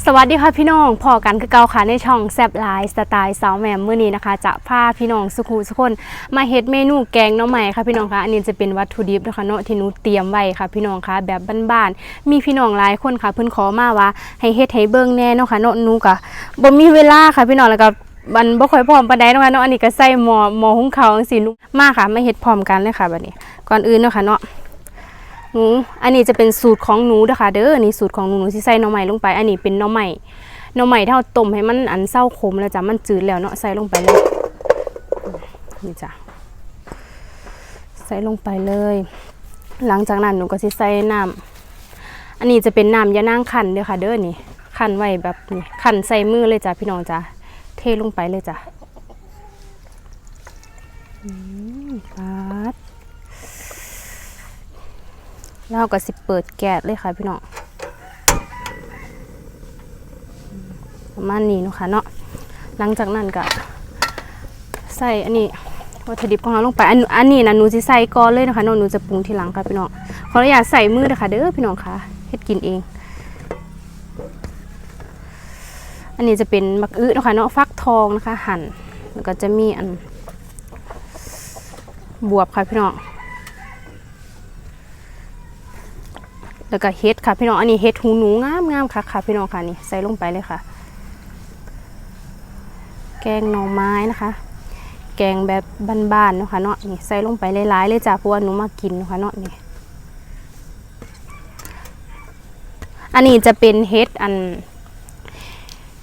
สวัสดีค่ะพี่น้องพอกันคือเก่าค่ะในช่องแซบไลน์สไตล์สาวแหม่มมื้อนี้นะคะ จะพาพี่น้องสุขุสุคนมาเฮ็ดเมนูแกงน้องใหม่ค่ะพี่น้องคะอันนี้จะเป็นวัตถุดิบนะคะเนาะที่หนูเตรียมไว้ค่ะ พี่น้องคะแบบบ้านๆมีพี่น้องหลายคนค่ะ เพิ่นขอมาว่าให้เฮ็ดให้เบิ่งแน่เนาะค่ะเนาะหนูก็บ่มีเวลาค่ะพี่น้องแล้วก็มันบ่ค่อยพร้อมปานใดเนาะค่ะเนาะอันนี้ก็ใส่หม้อหม้อหุงข้าวจังซี่หนูมาค่ะมาเฮ็ดพร้อมกันเลยค่ะบัดนี้ ก่อนอื่นเนาะค่ะเนาะ หนูอันนี้จะเป็นสูตรของหนูนะคะเด้ออันนี้สูตรของหนูหนูที่ใส่หน่อไม้ลงไป อันนี้เป็นหน่อไม้หน่อไม้ที่เราต้มให้มันอันเศร้าขมแล้วจ้ะมันจืดแล้วเนาะใส่ลงไปเลยนี่จ้ะใส่ลงไปเลย หลังจากนั้นหนูก็สิใส่น้ำอันนี้จะเป็นน้ำยานางขันเด้อค่ะ เด้อนี่ขันไว้แบบนี้ขันใส่มือเลยจ้ะพี่น้องจ้ะเทลงไปเลยจ้ะอืมปัด แล้วก็สิเปิดแก๊สเลยค่ะพี่น้องประมาณนี้นะคะเนาะหลังจากนั้นก็ใส่อันนี้วัตถุดิบของเราลงไปอันอันนี้นะหนูจะใส่ก่อนเลยนะคะเนาะหนูจะปรุงทีหลังค่ะพี่น้องขออนุญาตใส่มือนะคะเด้อพี่น้องค่ะเฮ็ดกินเอง อันนี้จะเป็นมักอื้อนะคะเนาะฟักทองนะคะหั่นแล้วก็จะมีอันบวบค่ะพี่น้อง แล้วก็เฮ็ดค่ะพี่น้องอันนี้เฮ็ดหูหนูงามงามค่ะค่ะพี่น้องค่ะนี่ใส่ลงไปเลยค่ะ แกงหน่อไม้นะคะ แกงแบบบ้านๆเนาะค่ะเนาะนี่ใส่ลงไปหลายๆเลยจ้ะเพราะว่าหนูมากินเนาะค่ะเนาะนี่อันนี้จะเป็นเฮ็ดอัน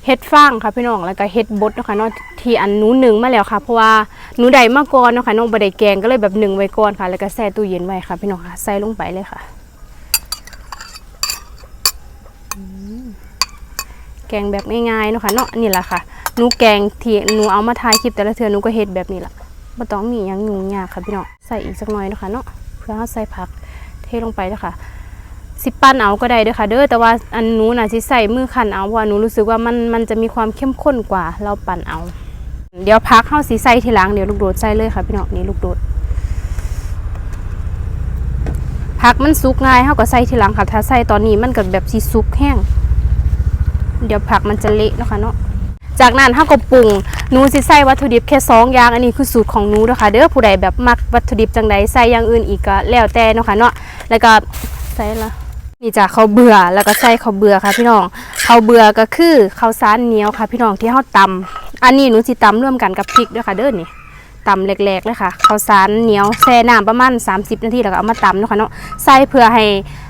เฮ็ดฟางค่ะพี่น้องแล้วก็เฮ็ดบดเนาะค่ะเนาะที่อันหนูหนึ่งมาแล้วค่ะเพราะว่าหนูได้มาก่อนเนาะค่ะน้องบ่ได้แกงก็เลยแบบหนึ่งไว้ก่อนค่ะ แล้วก็แช่ตู้เย็นไว้ค่ะพี่น้องค่ะใส่ลงไปเลยค่ะ แกงแบบง่ายๆเนาะค่ะเนาะนี่แหละค่ะหนูแกงที่หนูเอามาถ่ายคลิปแต่ละเทื่อหนูก็เฮ็ดแบบนี้ละบ่ต้องมีหยังยุ่งยากค่ะพี่น้องใส่อีกสักหน่อยเนาะค่ะเนาะเพื่อเฮาใส่ผักเทลงไปเด้อค่ะสิปั้นเอาก็ได้เด้อค่ะ เด้อแต่ว่าอันหนูน่ะสิใส่มือคั่นเอาเพราะว่าหนูรู้สึกว่ามันมันจะมีความเข้มข้นกว่าเราปั่นเอา เดี๋ยวพักเฮาสิใส่ทีหลังเดี๋ยวลูกโดดใส่เลยค่ะพี่น้องนี่ลูกโดด ผักมันสุกง่ายเฮาก็ใส่ทีหลังค่ะ ถ้าใส่ตอนนี้มันก็แบบสิสุกแห้ง เดี๋ยวผักมันจะเละเนาะคะเนาะจากนั้นถ้าก็ปรุงหนูสิใส่วัตถุดิบแค่สองอย่าง อันนี้คือสูตรของหนูนะคะเด้อผู้ใดแบบมักวัตถุดิบจังใดใส่อย่างอื่นอีกก็แล้วแต่เนาะค่ะเนาะแล้วก็ใส่ละนี่จ้ะข้าวเบื่อแล้วก็ใส่ข้าวเบื่อค่ะพี่น้องข้าวเบื่อก็คือข้าวสารเหนียวค่ะพี่น้องที่เฮาตำอันนี้หนูสิตำร่วมกันกับพริกด้วยค่ะเด้อนี่ ตำแหลกๆเลยค่ะข้าวสารเหนียวแช่น้ำประมาณ 30 นาทีแล้วก็เอามาตำเนาะค่ะเนาะใส่เพื่อให้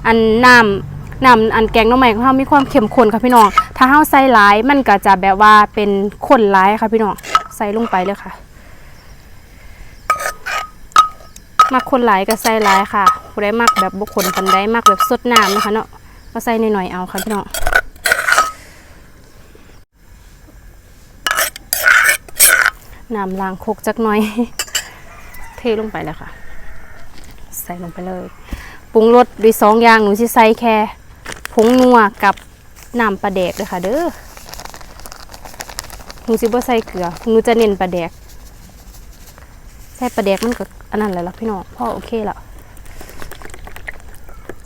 อันน้ำน้ำอันแกงน้องใหม่ของเรามีความเข้มข้นค่ะพี่น้อง ถ้าเฮาใส่หลายมันก็จะแบบว่าเป็นข้นหลายค่ะพี่น้องใส่ลงไปเลยค่ะมักคนหลายก็ใส่หลายค่ะผู้ใดมักแบบบุคคลปันใดมักแบบสดน้ำนะคะเนาะก็ใส่หน่อยๆเอาค่ะพี่น้อง น้ำล้างโคกจักหน่อย เทลงไปเลยค่ะ ใส่ลงไปเลย ปรุงรสด้วยสองอย่างหนูสิใส่แค่ผงนัวกับน้ำปลาแดกเลยค่ะ เด้อหนูสิบ่ใส่เกลือหนูจะเน้นปลาแดกใส่ปลาแดกมันก็อันนั้นแหละล่ะพี่น้องพ่อโอเคแล้ว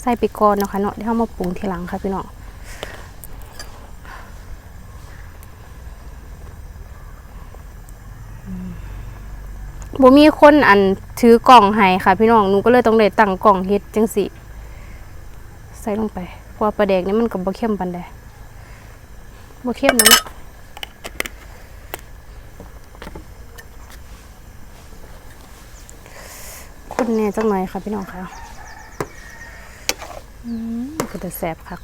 ใส่ไปก่อนนะคะเนาะเดี๋ยวเรามาปรุงทีหลังค่ะพี่น้อง บ่มีคนอันถือกล่องให้ค่ะ พี่น้องหนูก็เลยต้องได้ตั้งกล่องเฮ็ดจังสิใส่ลงไปเพราะว่าปลาแดกนี่มันก็บ่เข้มปานใดบ่เข้มนะลูกคนแน่จังหน่อยค่ะพี่น้องค่ะอืมก็จะแสบคัก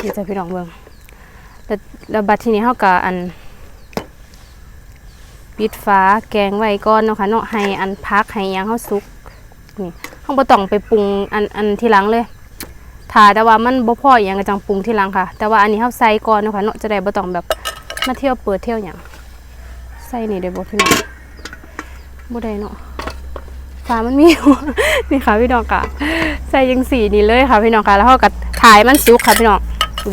เดี๋ยวจะพี่น้องเบิ่งแล้วแล้วบัดทีนี้เฮาก็อัน ปิดฟ้าแกงไว้ก่อนเนาะค่ะเนาะให้อันพักให้ยังเฮาสุกนี่เฮาบ่ต้องไปปรุงอันอันทีหลังเลยถ้าแต่ว่ามันบ่พออีหยังก็จังปรุงทีหลังค่ะ แต่ว่าอันนี้เฮาใส่ก่อนเนาะค่ะเนาะจะได้บ่ต้องแบบมาเที่ยวเปิดเที่ยวหยังใส่นี่ได้บ่พี่น้องบ่ได้เนาะฟ้ามันมีนี่ค่ะพี่น้องค่ะใส่จังสีนี่เลยค่ะพี่น้องค่ะ แล้วเฮาก็ถ่ายมันสุกค่ะพี่น้อง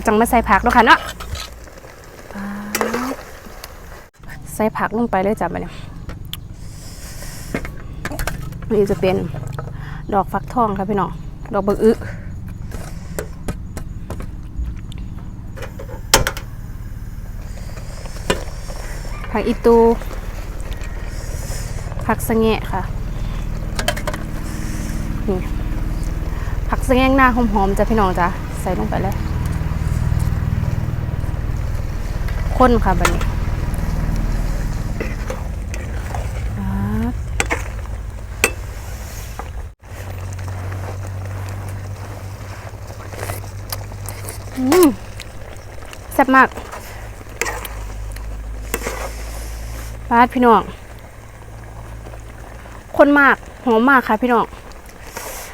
จังมาใส่ผักเนาะค่ะเนาะ ใส่ผักลงไปเลยจ้ะบัดนี้นี่จะเป็นดอกฟักทองค่ะพี่น้องดอกบักอึผักอีตูผักสะเงะค่ะนี่ผักสะเงะหน้าหอมๆจ้ะพี่น้องจ้ะใส่ลงไปเลยข้นค่ะบันนี้ แซ่บมากปาดพี่น้องคนมากหอมมากค่ะพี่น้อง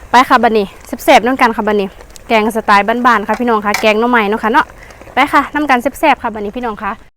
ไปค่ะบันนี้แซ่บๆน้ำกันค่ะบันนี้ แกงสไตล์บ้านๆค่ะพี่น้องค่ะ แกงน้ำใหม่เนาะค่ะเนาะไปค่ะน้ำกันแซ่บๆค่ะบันนี้พี่น้องค่ะ